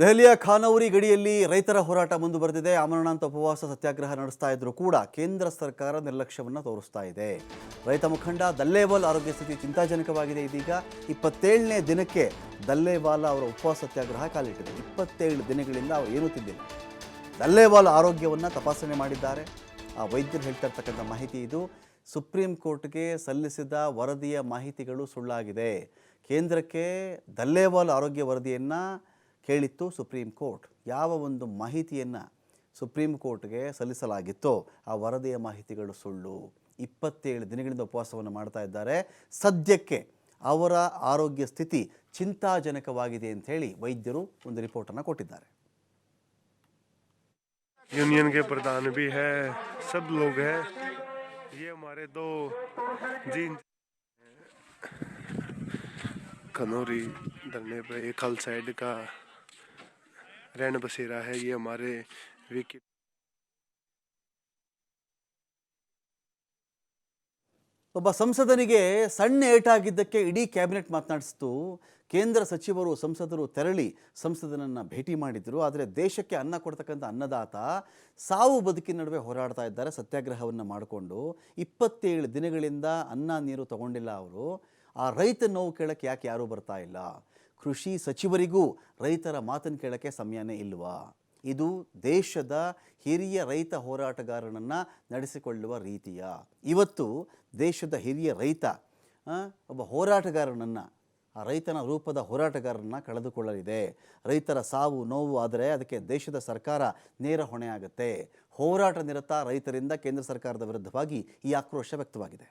ದೆಹಲಿಯ ಖಾನೌರಿ ಗಡಿಯಲ್ಲಿ ರೈತರ ಹೋರಾಟ ಮುಂದುವರೆದಿದೆ ಅಮರನಾಥ ಉಪವಾಸ ಸತ್ಯಾಗ್ರಹ ನಡೆಸ್ತಾ ಇದ್ರು ಕೂಡ ಕೇಂದ್ರ ಸರ್ಕಾರ ನಿರ್ಲಕ್ಷ್ಯವನ್ನು ತೋರಿಸ್ತಾ ಇದೆ. ರೈತ ಮುಖಂಡ ದಲ್ಲೇವಾಲ್ ಆರೋಗ್ಯ ಸ್ಥಿತಿ ಚಿಂತಾಜನಕವಾಗಿದೆ. ಇದೀಗ ಇಪ್ಪತ್ತೇಳನೇ ದಿನಕ್ಕೆ ದಲ್ಲೇವಾಲ್ ಅವರ ಉಪವಾಸ ಸತ್ಯಾಗ್ರಹ ಕಾಲಿಟ್ಟಿದೆ. ಇಪ್ಪತ್ತೇಳು ದಿನಗಳಿಂದ ಅವರು ಏನೂ ತಿಂದಿಲ್ಲ. ದಲ್ಲೇವಾಲ್ ಆರೋಗ್ಯವನ್ನು ತಪಾಸಣೆ ಮಾಡಿದ್ದಾರೆ. ಆ ವೈದ್ಯರು ಹೇಳ್ತಾ ಇರ್ತಕ್ಕಂಥ ಮಾಹಿತಿ ಇದು. ಸುಪ್ರೀಂ ಕೋರ್ಟ್ಗೆ ಸಲ್ಲಿಸಿದ ವರದಿಯ ಮಾಹಿತಿಗಳು ಸುಳ್ಳಾಗಿದೆ. ಕೇಂದ್ರಕ್ಕೆ ದಲ್ಲೇವಾಲ್ ಆರೋಗ್ಯ ವರದಿಯನ್ನು ಕೇಳಿತ್ತು ಸುಪ್ರೀಂ ಕೋರ್ಟ್ ಯಾವ ಒಂದು ಮಾಹಿತಿಯನ್ನು ಸುಪ್ರೀಂ ಕೋರ್ಟ್ಗೆ ಸಲ್ಲಿಸಲಾಗಿತ್ತೋ ಆ ವರದಿಯ ಮಾಹಿತಿಗಳು ಸುಳ್ಳು ಇಪ್ಪತ್ತೇಳು ದಿನಗಳಿಂದ ಉಪವಾಸವನ್ನು ಮಾಡ್ತಾ ಇದ್ದಾರೆ ಸದ್ಯಕ್ಕೆ ಅವರ ಆರೋಗ್ಯ ಸ್ಥಿತಿ ಚಿಂತಾಜನಕವಾಗಿದೆ ಅಂತ ಹೇಳಿ ವೈದ್ಯರು ಒಂದು ರಿಪೋರ್ಟನ್ನು ಕೊಟ್ಟಿದ್ದಾರೆ यूनियन के प्रधान भी है सब लोग हैं ये हमारे दो जी खनौरी धरने पे एक हल साइड का रैन बसेरा है ये हमारे विकी ಒಬ್ಬ ಸಂಸದನಿಗೆ ಸಣ್ಣ ಏಟಾಗಿದ್ದಕ್ಕೆ ಇಡೀ ಕ್ಯಾಬಿನೆಟ್ ಮಾತನಾಡಿಸಿತು ಕೇಂದ್ರ ಸಚಿವರು ಸಂಸದರು ತೆರಳಿ ಸಂಸದನನ್ನು ಭೇಟಿ ಮಾಡಿದರು ಆದರೆ ದೇಶಕ್ಕೆ ಅನ್ನ ಕೊಡ್ತಕ್ಕಂಥ ಅನ್ನದಾತ ಸಾವು ಬದುಕಿನ ನಡುವೆ ಹೋರಾಡ್ತಾ ಇದ್ದಾರೆ ಸತ್ಯಾಗ್ರಹವನ್ನು ಮಾಡಿಕೊಂಡು ಇಪ್ಪತ್ತೇಳು ದಿನಗಳಿಂದ ಅನ್ನ ನೀರು ತಗೊಂಡಿಲ್ಲ ಅವರು ಆ ರೈತ ನೋವು ಕೇಳಕ್ಕೆ ಯಾಕೆ ಯಾರೂ ಬರ್ತಾ ಇಲ್ಲ ಕೃಷಿ ಸಚಿವರಿಗೂ ರೈತರ ಮಾತನ್ನು ಕೇಳೋಕ್ಕೆ ಸಮಯನೇ ಇಲ್ವಾ? ಇದು ದೇಶದ ಹಿರಿಯ ರೈತ ಹೋರಾಟಗಾರನನ್ನು ನಡೆಸಿಕೊಳ್ಳುವ ರೀತಿಯ? ಇವತ್ತು ದೇಶದ ಹಿರಿಯ ರೈತ ಒಬ್ಬ ಹೋರಾಟಗಾರನನ್ನು, ಆ ರೈತನ ರೂಪದ ಹೋರಾಟಗಾರರನ್ನ ಕಳೆದುಕೊಳ್ಳಲಿದೆ. ರೈತರ ಸಾವು, ನೋವು ಆದರೆ ಅದಕ್ಕೆ ದೇಶದ ಸರ್ಕಾರ ನೇರ ಹೊಣೆ ಆಗುತ್ತೆ ಹೋರಾಟ ನಿರತ ರೈತರಿಂದ ಕೇಂದ್ರ ಸರ್ಕಾರದ ವಿರುದ್ಧವಾಗಿ ಈ ಆಕ್ರೋಶ ವ್ಯಕ್ತವಾಗಿದೆ.